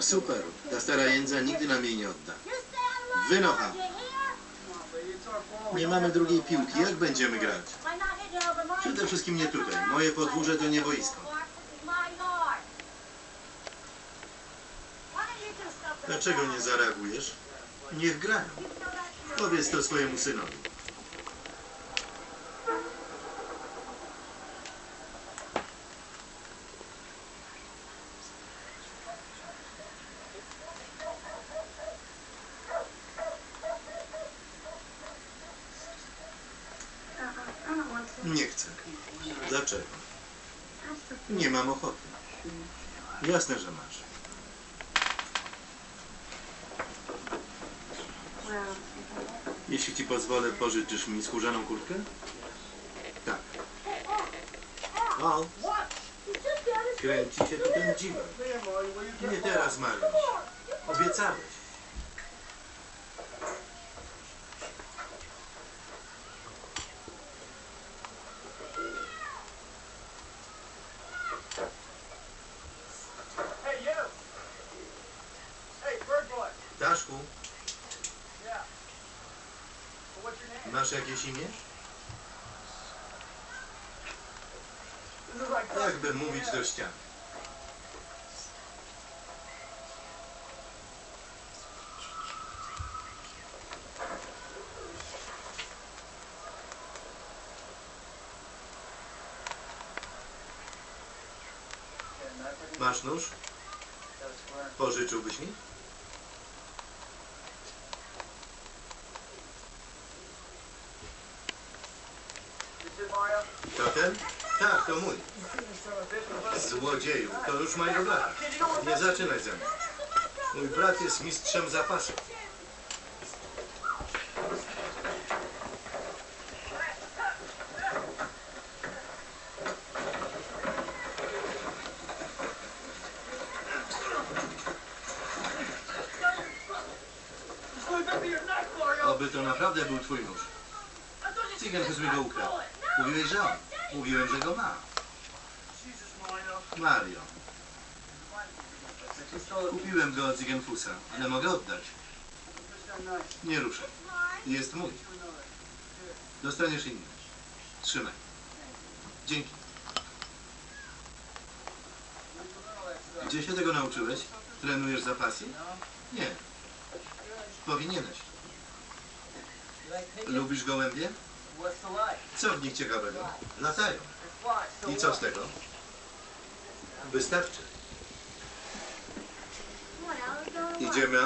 Super. Ta stara jędza nigdy nam jej nie odda. Wynocha. Nie mamy drugiej piłki. Jak będziemy grać? Przede wszystkim nie tutaj. Moje podwórze to nie boisko. Dlaczego nie zareagujesz? Niech grają. Powiedz to swojemu synowi. Nie chcę. Dlaczego? Nie mam ochoty. Jasne, że masz. Jeśli ci pozwolę, pożyczysz mi skórzaną kurtkę? Tak. O, kręci się tu ten dziwak. Nie teraz, Mariusz. Obiecałeś. Masz jakieś imię? Jakby mówić do ściany. Masz nóż? Pożyczyłbyś mi? Is it Mario? To ten? Tak, to mój. Złodzieju, to już mojego brata. Nie zaczynaj ze mną. Mój brat jest mistrzem Mario! Oby to naprawdę był twój nóż. Ktoś mi go ukradł. Mówiłeś. Mówiłem, że go ma. Mario. Kupiłem go od Zigenfusa, ale mogę oddać. Nie ruszę. Jest mój. Dostaniesz inny. Trzymaj. Dzięki. Gdzie się tego nauczyłeś? Trenujesz zapasy? Nie. Powinieneś. Lubisz gołębie? Co w nich ciekawego? Latają. I co z tego? Wystarczy. Idziemy?